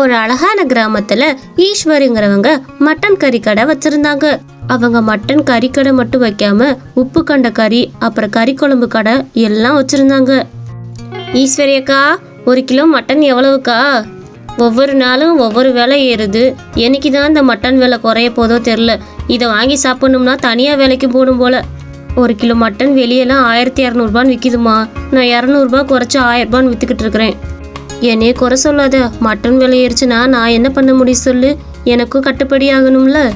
ஒரு அழகான கிராமத்துல ஈஸ்வரிங்கிறவங்க மட்டன் கறி கடை வச்சிருந்தாங்க. அவங்க மட்டன் கறி கடை மட்டும் வைக்காம உப்பு கண்ட கறி அப்புறம் கறி குழம்பு கடை எல்லாம் வச்சிருந்தாங்க. ஈஸ்வரி அக்கா ஒரு கிலோ மட்டன் எவ்வளவுக்கா? ஒவ்வொரு நாளும் ஒவ்வொரு விலை ஏறுது. என்னைக்கு தான் இந்த மட்டன் விலை குறைய போதோ தெரில இதை வாங்கி சாப்பிடணும்னா தனியாக விலைக்கு போகணும் போல. ஒரு கிலோ மட்டன் வெளியெல்லாம் ஆயிரத்தி இரநூறுபான்னு விற்கிதுமா நான் இரநூறுபா குறைச்சி ஆயிரரூபான்னு விற்றுக்கிட்டு இருக்கிறேன். என்னையே குறை சொல்லாத மட்டன் விலை ஏறிச்சுன்னா நான் என்ன பண்ண முடியும் சொல்லு? எனக்கும் கட்டுப்படி ஆகணும்ல?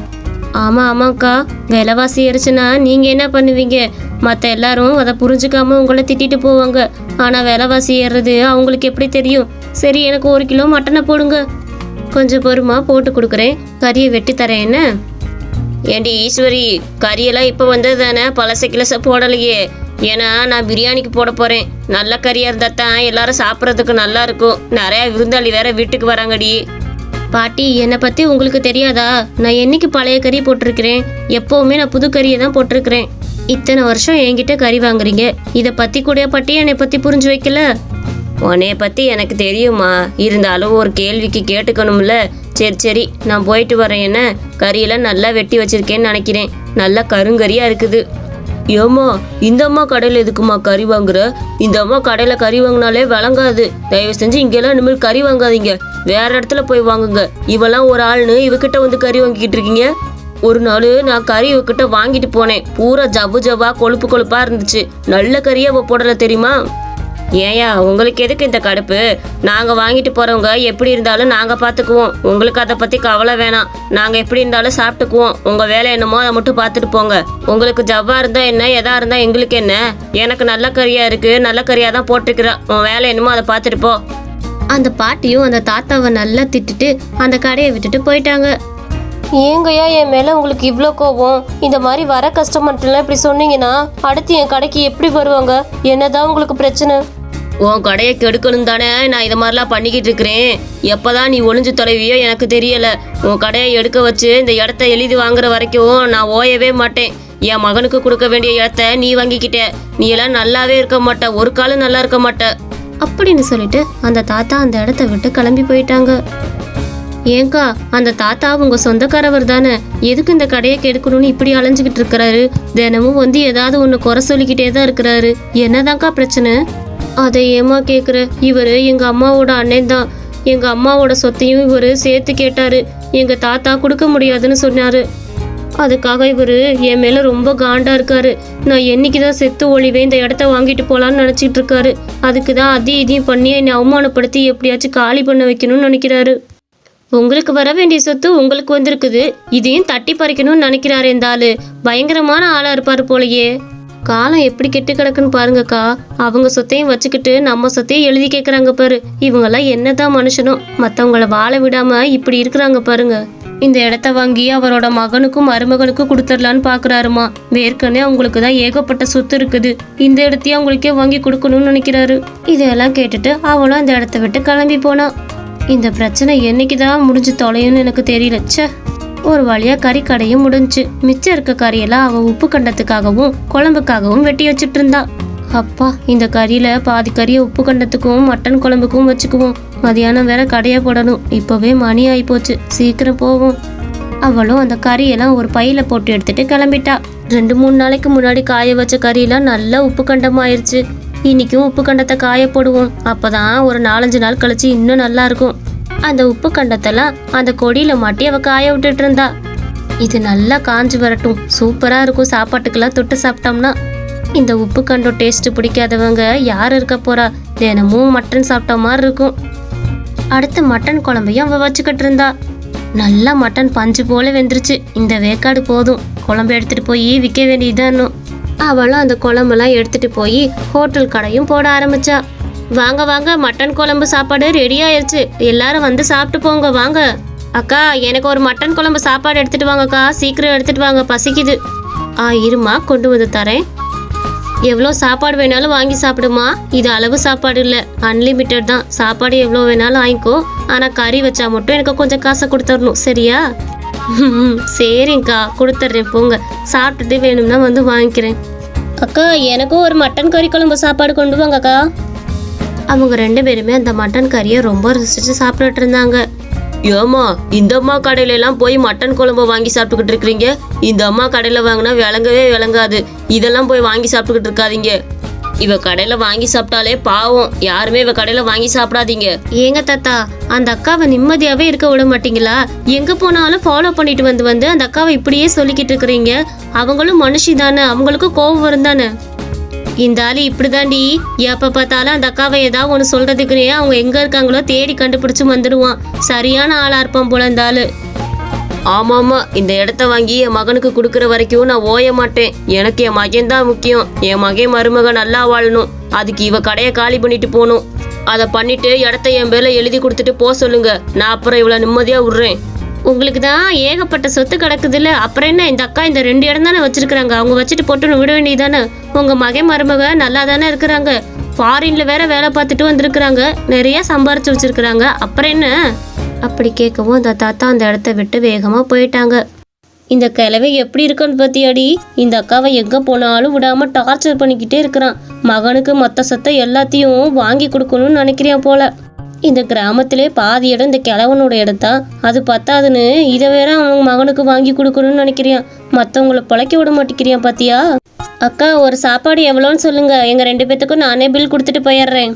ஆமாம் ஆமாக்கா. விலைவாசி ஏறிச்சுன்னா நீங்கள் என்ன பண்ணுவீங்க? மற்ற எல்லாரும் அதை புரிஞ்சுக்காம உங்களை திட்டிட்டு போவாங்க. ஆனால் விலைவாசி ஏறுறது அவங்களுக்கு எப்படி தெரியும்? சரி எனக்கு ஒரு கிலோ மட்டனை போடுங்க. கொஞ்சம் பொறுமா போட்டு கொடுக்குறேன். கறியை வெட்டி தரேன் என்ன? ஏண்டி ஈஸ்வரி கறியெல்லாம் இப்போ வந்தது தானே? பழச கிளச போடலையே. ஏன்னா நான் பிரியாணிக்கு போட போகிறேன் நல்ல கறியாக இருந்தால் தான் எல்லாரும் சாப்பிட்றதுக்கு நல்லா இருக்கும். நிறையா விருந்தாளி வேற வீட்டுக்கு வராங்கடி. பாட்டி என்னை பற்றி உங்களுக்கு தெரியாதா? நான் என்னைக்கு பழைய கறி போட்டிருக்கிறேன்? எப்போவுமே நான் புது கறியை தான் போட்டிருக்கிறேன். இத்தனை வருஷம் என்கிட்ட கறி வாங்குறீங்க. இதை பற்றி கூட பாட்டி என்னை பற்றி புரிஞ்சு வைக்கல. உன்னைய பற்றி எனக்கு தெரியுமா இருந்தாலும் ஒரு கேள்விக்கு கேட்டுக்கணும்ல. சரி சரி நான் போயிட்டு வரேன் என்ன? கறியெல்லாம் நல்லா வெட்டி வச்சிருக்கேன்னு நினைக்கிறேன். நல்லா கருங்கறியாக இருக்குது. ஏம்மா இந்த அம்மா கடையில் எதுக்குமா கறி வாங்குற? இந்த அம்மா கடையில் கறி வாங்கினாலே விளங்காது. தயவு செஞ்சு இங்கெல்லாம் இனிமேல் கறி வாங்காதீங்க. வேற இடத்துல போய் வாங்குங்க. இவெல்லாம் ஒரு ஆள்னு இவகிட்ட வந்து கறி வாங்கிக்கிட்டு இருக்கீங்க? ஒரு நாள் நான் கறி இவகிட்ட வாங்கிட்டு போனேன். பூரா ஜவ்வு ஜவ்வா கொழுப்பு கொழுப்பா இருந்துச்சு. நல்ல கறியை அவ போடல தெரியுமா? ஏயா உங்களுக்கு எதுக்கு இந்த கடுப்பு? நாங்கள் வாங்கிட்டு போகிறவங்க எப்படி இருந்தாலும் நாங்கள் பார்த்துக்குவோம் உங்களுக்கு அதை பற்றி கவலை வேணாம். நாங்கள் எப்படி இருந்தாலும் சாப்பிட்டுக்குவோம். உங்கள் வேலை என்னமோ அதை மட்டும் பார்த்துட்டு போங்க. உங்களுக்கு ஜவ்வா இருந்தால் என்ன எதா இருந்தால் எங்களுக்கு என்ன? எனக்கு நல்ல கறியாக இருக்குது நல்ல கறியாக தான் போட்டுக்கிறேன் உன் வேலை என்னமோ அதை பார்த்துட்டு போ. அந்த பாட்டியும் அந்த தாத்தாவை நல்லா திட்டுட்டு அந்த கடையை விட்டுட்டு போயிட்டாங்க. ஏங்கய்யா என் மேலே உங்களுக்கு இவ்வளோ கோபம். இந்த மாதிரி வர கஸ்டமர்ட்டெல்லாம் இப்படி சொன்னீங்கன்னா அடுத்து என் கடைக்கு எப்படி வருவாங்க? என்னதான் உங்களுக்கு பிரச்சனை? உன் கடையை கெடுக்கணும் தானே? நான் இதை மாதிரிலாம் பண்ணிக்கிட்டு இருக்கிறேன். எப்போதான் நீ ஒளிஞ்சு தொலைவியோ எனக்கு தெரியல. உன் கடையை எடுக்க வச்சு இந்த இடத்த எழுதி வாங்குற வரைக்கும் நான் ஓயவே மாட்டேன். என் மகனுக்கு கொடுக்க வேண்டிய இடத்த நீ வாங்கிக்கிட்ட. நீ எல்லாம் நல்லாவே இருக்க மாட்ட. ஒரு காலம் நல்லா இருக்க மாட்ட. அப்படின்னு சொல்லிட்டு அந்த தாத்தா அந்த இடத்த விட்டு கிளம்பி போயிட்டாங்க. ஏங்கா அந்த தாத்தா உங்க சொந்தக்காரவர் தானே? எதுக்கு இந்த கடையை கெடுக்கணும்னு இப்படி அலைஞ்சுக்கிட்டு இருக்கிறாரு? தினமும் வந்து ஏதாவது ஒன்று குறை சொல்லிக்கிட்டே தான் இருக்கிறாரு. என்னதான்க்கா பிரச்சனை? அதை ஏமா கேட்குற இவர் எங்க அம்மாவோட அண்ணன் தான். எங்க அம்மாவோட சொத்தையும் இவர் சேர்த்து கேட்டாரு. எங்க தாத்தா கொடுக்க முடியாதுன்னு சொன்னாரு. அதுக்காக இவர் என் மேல ரொம்ப காண்டா இருக்காரு. நான் என்னைக்கு தான் செத்து ஒழிவே இந்த இடத்த வாங்கிட்டு போலான்னு நினைச்சிட்டு இருக்காரு. அதுக்கு தான் அதையும் இதையும் பண்ணி என்னை அவமானப்படுத்தி எப்படியாச்சும் காலி பண்ண வைக்கணும்னு நினைக்கிறாரு. உங்களுக்கு வர வேண்டிய சொத்து உங்களுக்கு வந்திருக்குது. இதையும் தட்டி பறிக்கணும்னு நினைக்கிறாரு இந்த ஆளு. பயங்கரமான ஆளா இருப்பாரு போலயே. காலம் எப்படி கெட்டு கிடக்குன்னு பாருங்கக்கா. அவங்க சொத்தையும் வச்சுக்கிட்டு நம்ம சொத்தையும் எழுதி கேட்குறாங்க பாரு. இவங்கெல்லாம் என்னதான் மனுஷனும் மற்றவங்கள வாழ விடாம இப்படி இருக்கிறாங்க பாருங்க. இந்த இடத்த வாங்கி அவரோட மகனுக்கும் மருமகனுக்கும் கொடுத்துடலான்னு பாக்குறாருமா. வேர்க்கனே அவங்களுக்கு தான் ஏகப்பட்ட சொத்து இருக்குது. இந்த இடத்தையும் அவங்களுக்கே வாங்கி கொடுக்கணும்னு நினைக்கிறாரு. இதெல்லாம் கேட்டுட்டு அவளும் அந்த இடத்த விட்டு கிளம்பி போனா. இந்த பிரச்சனை என்னைக்கு தான் முடிஞ்சு தொலையும்னு எனக்கு தெரியல. ச்சே. ஒரு வழியா கறி கடையும் முடிஞ்சுச்சு மிச்சம் இருக்க கறியெல்லாம் அவ உப்பு கண்டத்துக்காகவும் குழம்புக்காகவும் வெட்டி வச்சுட்டு இருந்தா. அப்பா இந்த கறியில பாதி கறியை உப்பு கண்டத்துக்கும் மட்டன் குழம்புக்கும் வச்சுக்குவோம். மதியானம் வேற கடையை போடணும். இப்போவே மணி ஆகிப்போச்சு சீக்கிரம் போவோம். அவளும் அந்த கறியெல்லாம் ஒரு பையில போட்டு எடுத்துட்டு கிளம்பிட்டா. ரெண்டு மூணு நாளைக்கு முன்னாடி காய வச்ச கறியெல்லாம் நல்லா உப்பு கண்டமாயிருச்சு. இன்னைக்கும் உப்பு கண்டத்தை காய போடுவோம். அப்பதான் ஒரு நாலஞ்சு நாள் கழிச்சு இன்னும் நல்லா இருக்கும். அந்த உப்பு கண்டத்தெல்லாம் அந்த கொடியில மாட்டி அவ காய விட்டுட்டு இருந்தா இது நல்லா காஞ்சு வரட்டும். சூப்பரா இருக்கும் சாப்பாட்டுக்கெல்லாம் தொட்டு சாப்பிட்டோம்னா. இந்த உப்பு கண்டம் டேஸ்ட் பிடிக்காதவங்க யார் இருக்க போறா? தினமும் மட்டன் சாப்பிட்ட மாதிரி இருக்கும். அடுத்து மட்டன் குழம்பையும் அவ வச்சுக்கிட்டு இருந்தா நல்லா மட்டன் பஞ்சு போல வெந்துருச்சு. இந்த வேக்காடு போதும். குழம்பு எடுத்துட்டு போய் விற்க வேண்டியதுதான் அவளும் அந்த குழம்பெல்லாம் எடுத்துட்டு போய் ஹோட்டல் கடையும் போட ஆரம்பிச்சா. வாங்க வாங்க மட்டன் குழம்பு சாப்பாடு ரெடி ஆயிடுச்சு எல்லாரும் வந்து சாப்பிட்டு போங்க வாங்க. அக்கா எனக்கு ஒரு மட்டன் குழம்பு சாப்பாடு எடுத்துட்டு வாங்கக்கா. சீக்கிரம் எடுத்துட்டு வாங்க பசிக்குது. ஆ இருமா கொண்டு வந்து தரேன். எவ்வளோ சாப்பாடு வேணாலும் வாங்கி சாப்பிடுமா? இது அளவு சாப்பாடு இல்லை. அன்லிமிட்டட் தான். சாப்பாடு எவ்வளோ வேணாலும் வாங்கிக்கோ. ஆனால் கறி வச்சா மட்டும் எனக்கு கொஞ்சம் காசை கொடுத்துடணும். சரியா? ம், சரிங்க்கா கொடுத்துட்றேன். போங்க. சாப்பிட்டுட்டு வேணும்னா வந்து வாங்கிக்கிறேன். அக்கா எனக்கும் ஒரு மட்டன் கறி குழம்பு சாப்பாடு கொண்டு வாங்கக்கா. அவங்க ரெண்டு பேருமே அந்த மட்டன் கறியை ரொம்ப ரசிச்சு சாப்பிட்டுட்டு இருந்தாங்க. ஏமா இந்த அம்மா கடையில எல்லாம் போய் மட்டன் குழம்பு வாங்கி சாப்பிட்டுக்கிட்டு இருக்கிறீங்க? இந்த அம்மா கடையில வாங்கினா விளங்கவே விளங்காது. இதெல்லாம் போய் வாங்கி சாப்பிட்டுக்கிட்டு இருக்காதீங்க. இவ கடையில வாங்கி சாப்பிட்டாலே பாவம். யாருமே இவ கடையில வாங்கி சாப்பிடாதீங்க. ஏங்க தாத்தா அந்த அக்காவை நிம்மதியாவே இருக்க விட மாட்டீங்களா? எங்க போனாலும் ஃபாலோ பண்ணிட்டு வந்து வந்து அந்த அக்காவை இப்படியே சொல்லிக்கிட்டு இருக்கிறீங்க. அவங்களும் மனுஷி தானே அவங்களுக்கும் கோபம் வரும் தானே? இந்த ஆளு இப்படிதாண்டி. எப்ப பார்த்தாலும் அந்த அக்காவை ஏதாவது ஒன்று சொல்றதுக்குன்னே அவங்க எங்க இருக்காங்களோ தேடி கண்டுபிடிச்சு வந்துடுவான் சரியான ஆளா இருப்பான் போல இந்த ஆளு. ஆமாமா இந்த இடத்த வாங்கி என் மகனுக்கு கொடுக்குற வரைக்கும் நான் ஓய மாட்டேன். எனக்கு என் மகன் தான் முக்கியம். என் மகன் மருமக நல்லா வாழணும். அதுக்கு இவ கடையை காலி பண்ணிட்டு போகணும். அதை பண்ணிட்டு இடத்த என் பேர்ல எழுதி கொடுத்துட்டு போக சொல்லுங்க. நான் அப்புறம் இவ்வளவு நிம்மதியா விடுறேன். உங்களுக்கு தான் ஏகப்பட்ட சொத்து கிடக்குதுல்ல? அப்புறம் என்ன? இந்த அக்கா இந்த ரெண்டு இடம் தானே வச்சிருக்கிறாங்க. அவங்க வச்சுட்டு போட்டு விட வேண்டியதானே உங்க மகன் மருமக நல்லா தானே இருக்கிறாங்க. ஃபாரின்ல வேற வேலை பார்த்துட்டு வந்திருக்கிறாங்க. நிறைய சம்பாரிச்சு வச்சிருக்கிறாங்க. அப்புறம் என்ன? அப்படி கேட்கவும் அந்த தாத்தா அந்த இடத்த விட்டு வேகமா போயிட்டாங்க. இந்த கிழவை எப்படி இருக்குன்னு பத்தியாடி இந்த அக்காவை எங்கே போனாலும் விடாம டார்ச்சர் பண்ணிக்கிட்டே இருக்கிறான். மகனுக்கு மொத்த சொத்தை எல்லாத்தையும் வாங்கி கொடுக்கணும்னு நினைக்கிறேன் போல? இந்த கிராமத்திலே பாதி இடம் இந்த கிழவனோட இடத்தா? அது பத்தாதுன்னு. இதை வேற அவன் மகனுக்கு வாங்கி கொடுக்கணும்னு நினைக்கிறியான் மற்றவங்கள பிழைக்க விட மாட்டேங்கிறியான் பாத்தியா? அக்கா ஒரு சாப்பாடு எவ்வளோன்னு சொல்லுங்க. எங்க ரெண்டு பேத்துக்கும் நானே பில் கொடுத்துட்டு போயிடுறேன்.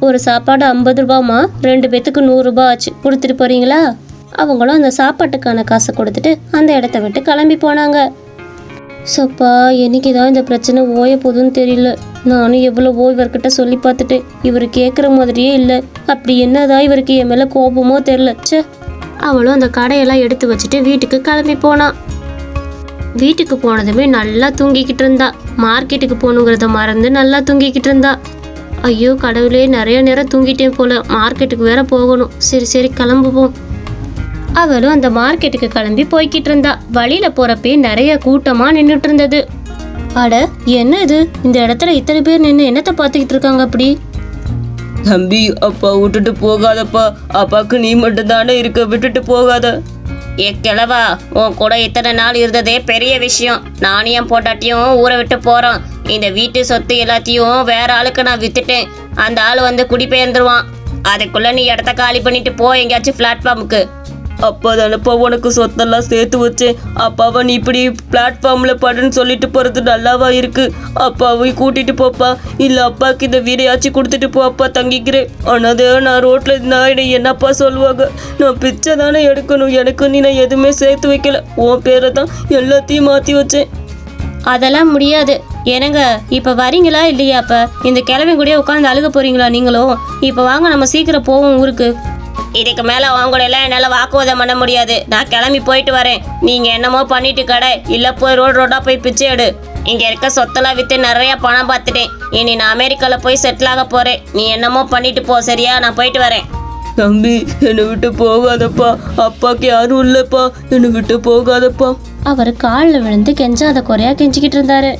ஒரு சாப்பாடு ஐம்பது ரூபாமா ரெண்டு பேத்துக்கு நூறுரூபா ஆச்சு. கொடுத்துட்டு போறீங்களா? அவங்களும் அந்த சாப்பாட்டுக்கான காசை கொடுத்துட்டு அந்த இடத்த விட்டு கிளம்பி போனாங்க. சப்பா என்னைக்கு தான் இந்த பிரச்சனை ஓய போதுன்னு தெரியல. நானும் எவ்வளவோ இவர்கிட்ட சொல்லி பார்த்துட்டு இவர் கேட்குற மாதிரியே இல்லை. அப்படி என்னதான் இவருக்கு என் மேலே கோபமோ தெரில ச்சே. அவளும் அந்த கடையெல்லாம் எடுத்து வச்சுட்டு வீட்டுக்கு கிளம்பி போனான் வீட்டுக்கு போனதுமே நல்லா தூங்கிக்கிட்டு இருந்தா. மார்க்கெட்டுக்கு போகணுங்கிறத மறந்து நல்லா தூங்கிக்கிட்டு இருந்தா. ஐயோ கடவுளே நிறைய நேரம் தூங்கிட்டேன் போல. மார்க்கெட்டுக்கு வேற போகணும். சரி சரி கிளம்புவோம். அவளும் அந்த மார்க்கெட்டுக்கு கிளம்பி போய்கிட்டு இருந்தா. வழியில போறப்பே நிறைய கூட்டமா நின்றுட்டு இருந்தது. அட என்ன இது? இந்த இடத்துல இத்தனை பேர் நின்று என்னத்தை பார்த்துக்கிட்டு இருக்காங்க அப்படி? தம்பி அப்பா விட்டுட்டு போகாதப்பா. அப்பாக்கு நீ மட்டும் தானே இருக்க விட்டுட்டு போகாத. ஏ கிழவா உன் கூட இத்தனை நாள் இருந்ததே பெரிய விஷயம். நானும் என் பொண்டாட்டியும் ஊரை விட்டு போறோம். இந்த வீட்டு சொத்து எல்லாத்தையும் வேற ஆளுக்கு நான் வித்துட்டேன். அந்த ஆள் வந்து குடிபெயர்ந்துருவான். அதுக்குள்ள நீ இடத்த காலி பண்ணிட்டு போ எங்கேயாச்சும் பிளாட்ஃபார்முக்கு அப்பா தானப்பா உனக்கு சொத்தெல்லாம் சேர்த்து வச்சேன். அப்பாவை நீ இப்படி பிளாட்ஃபார்ம்ல படுன்னு சொல்லிட்டு போறது நல்லாவா இருக்கு? அப்பாவை கூட்டிட்டு போப்பா. இல்ல அப்பாக்கு இந்த வீடையாச்சும் கொடுத்துட்டு போ அப்பா தங்கிக்கிறேன். ஆனது நான் ரோட்ல இருந்தா என்னப்பா சொல்லுவாங்க நான் பிச்சை தானே எடுக்கணும். எனக்கு நீ நான் எதுவுமே சேர்த்து வைக்கல. உன் பேரை தான் எல்லாத்தையும் மாத்தி வச்சேன். அதெல்லாம் முடியாது. என்னங்க இப்போ வரீங்களா இல்லையா அப்போ? இந்த கிழமை கூட உட்காந்து அழுக போறீங்களா நீங்களும்? இப்போ வாங்க நம்ம சீக்கிரம் போவோம் ஊருக்கு. இதுக்கு மேல அவங்க கூட எல்லாம் என்னால வாக்குவாதம் பண்ண முடியாது. நான் கிளம்பி போயிட்டு வரேன். நீங்க என்னமோ பண்ணிட்டு கடை. இல்ல போய் ரோடு ரோடா போய் பிச்சை எடு. இங்க இருக்க சொத்தெல்லாம் வித்து நிறைய பணம் பார்த்துட்டேன். இனி நான் அமெரிக்கால போய் செட்டில் ஆக போறேன். நீ என்னமோ பண்ணிட்டு போ சரியா? நான் போயிட்டு வரேன். தம்பி என்னை விட்டு போகாதப்பா. அப்பாக்கு யாரும் இல்லப்பா. என்னை விட்டு போகாதப்பா. அவர் காலில் விழுந்து கெஞ்சாத குறையா கெஞ்சிக்கிட்டு இருந்தாரு.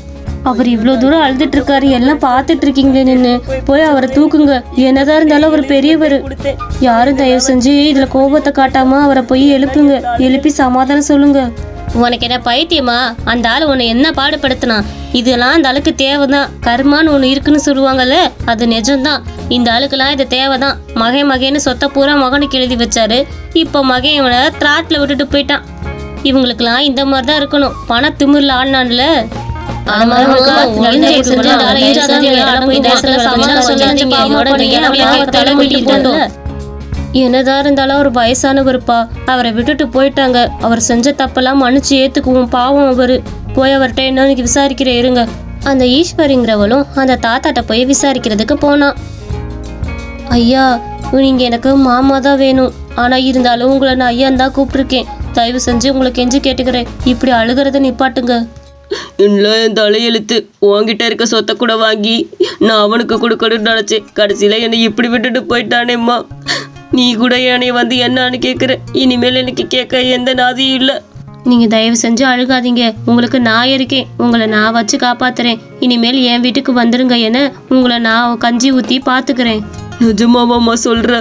அவர் இவ்வளோ தூரம் அழுதுட்டு இருக்காரு எல்லாம் பார்த்துட்டு இருக்கீங்களே நின்று போய் அவரை தூக்குங்க. என்னதான் இருந்தாலும் அவர் பெரியவர். யாரும் தயவு செஞ்சு இதுல கோபத்தை காட்டாம அவரை போய் எழுப்புங்க. எழுப்பி சமாதானம் சொல்லுங்க. உனக்கு என்ன பைத்தியமா? அந்த ஆள் உன்னை என்ன பாடுபடுத்தினான் இதெல்லாம் அந்த ஆளுக்கு தேவைதான். கர்மான்னு ஒன்று இருக்குன்னு சொல்லுவாங்கல்ல அது நிஜம்தான். இந்த ஆளுக்கெல்லாம் இது தேவைதான். மகை மகேன்னு சொத்த பூரா மகனுக்கு எழுதி வச்சாரு. இப்போ மகன் இவனை திராட்டில் விட்டுட்டு போயிட்டான். இவங்களுக்கெல்லாம் இந்த மாதிரி தான் இருக்கணும். பண திமிரில் ஆடினான்ல. என்னதான் இருந்தாலும் அவர் வயசானவருப்பா அவரை விட்டுட்டு போயிட்டாங்க. அவர் செஞ்ச தப்பெல்லாம் மன்னிச்சு ஏத்துக்குவோம். பாவம் அவரு. போய் அவர்கிட்ட என்னன்னு விசாரிக்கிற இருங்க. அந்த ஈஸ்வரிங்கிறவளும் அந்த தாத்தாட்ட போய் விசாரிக்கிறதுக்கு போனான் ஐயா நீங்க எனக்கு மாமா தான் வேணும். ஆனா இருந்தாலும் உங்களை நான் ஐயான் தான் கூப்பிட்டுருக்கேன். தயவு செஞ்சு உங்களை கெஞ்சி கேட்டுக்கிறேன். இப்படி அழுகிறத நிப்பாட்டுங்க. இன்னும் என் தலையெழுத்து? உன்கிட்ட இருக்க சொத்தை கூட வாங்கி நான் அவனுக்கு கொடுக்கணும்னு நினச்சேன். கடைசியில் என்னை இப்படி விட்டுட்டு போயிட்டானேம்மா. நீ கூட என்னை வந்து என்னன்னு கேட்குற இனிமேல் எனக்கு கேட்க எந்த நாதியும் இல்லை. நீங்கள் தயவு செஞ்சு அழுகாதீங்க. உங்களுக்கு நான் இருக்கேன். உங்களை நான் வச்சு காப்பாத்துறேன். இனிமேல் என் வீட்டுக்கு வந்துருங்க என உங்களை நான் கஞ்சி ஊற்றி பார்த்துக்கிறேன் நிஜமாவாம்மா சொல்கிற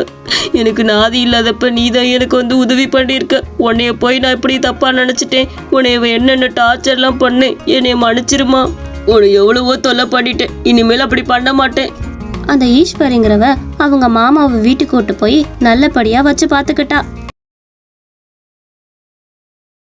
எனக்கு நாதி இல்லாதப்ப நீ தான் எனக்கு வந்து உதவி பண்ணியிருக்க உன்னைய போய் நான் இப்படி தப்பாக நினச்சிட்டேன். உன்னைய என்னென்ன டார்ச்சர்லாம் பண்ணு என்னைய மன்னிச்சிருமா. உன்னை எவ்வளவோ தொல்லை பண்ணிட்டேன். இனிமேல் அப்படி பண்ண மாட்டேன். அந்த ஈஸ்வரிங்கிறவ அவங்க மாமாவை வீட்டுக்கு கூட்டு போய் நல்லபடியாக வச்சு பார்த்துக்கிட்டா.